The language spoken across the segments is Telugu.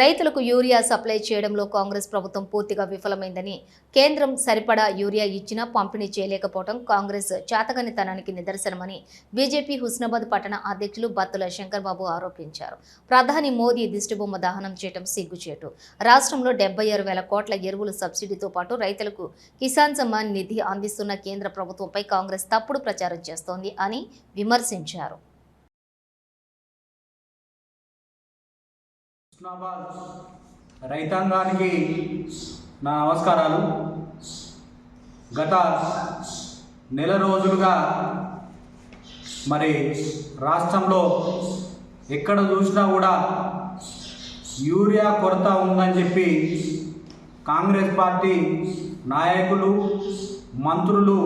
రైతులకు యూరియా సప్లై చేయడంలో కాంగ్రెస్ ప్రభుత్వం పూర్తిగా విఫలమైందని కేంద్రం సరిపడా యూరియా ఇచ్చినా పంపిణీ చేయలేకపోవడం కాంగ్రెస్ చేతగనితనానికి నిదర్శనమని బీజేపీ హుస్నాబాద్ పట్టణ అధ్యక్షులు బత్తుల శంకర్బాబు ఆరోపించారు. ప్రధాని మోదీ దిష్టిబొమ్మ దహనం చేయడం సిగ్గుచేటు. రాష్ట్రంలో డెబ్బై ఆరు వేల కోట్ల ఎరువుల సబ్సిడీతో పాటు రైతులకు కిసాన్ సమ్మాన్ నిధి అందిస్తున్న కేంద్ర ప్రభుత్వంపై కాంగ్రెస్ తప్పుడు ప్రచారం చేస్తోంది అని విమర్శించారు. హుస్నాబాద్ రైతాంగానికి నా నమస్కారాలు. గత నెల రోజులుగా మరి రాష్ట్రంలో ఎక్కడ చూసినా కూడా యూరియా కొరత ఉందని చెప్పి కాంగ్రెస్ పార్టీ నాయకులు మంత్రులు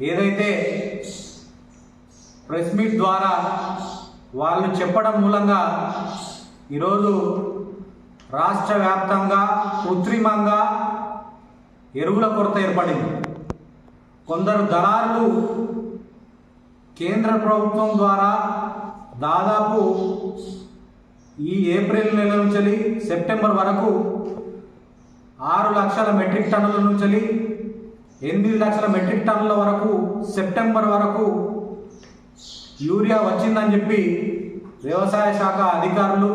ఏదైతే ప్రెస్ మీట్ ద్వారా వాళ్ళు చెప్పడం మూలంగా ఈరోజు రాష్ట్ర వ్యాప్తంగా కృత్రిమంగా ఎరువుల కొరత ఏర్పడింది. కొందరు దళారులు కేంద్ర ప్రభుత్వం ద్వారా దాదాపు ఈ ఏప్రిల్ నెల నుంచి సెప్టెంబర్ వరకు ఆరు లక్షల మెట్రిక్ టన్నుల నుంచి ఎనిమిది లక్షల మెట్రిక్ టన్నుల వరకు సెప్టెంబర్ వరకు యూరియా వచ్చిందని చెప్పి వ్యవసాయ శాఖ అధికారులు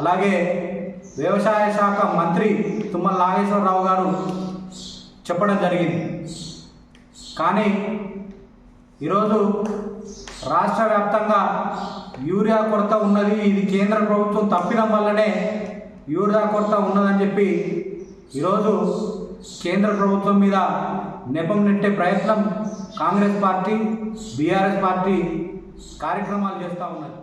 అలాగే వ్యవసాయ శాఖ మంత్రి తుమ్మల నాగేశ్వరరావు గారు చెప్పడం జరిగింది. కానీ ఈరోజు రాష్ట్ర వ్యాప్తంగా యూరియా కొరత ఉన్నది. ఇది కేంద్ర ప్రభుత్వం తప్పిన వల్లనే యూరియా కొరత ఉన్నదని చెప్పి ఈరోజు కేంద్ర ప్రభుత్వం మీద నెపం నెట్టే ప్రయత్నం కాంగ్రెస్ పార్టీ బీఆర్ఎస్ పార్టీ కార్యక్రమాలు చేస్తూ ఉన్నది.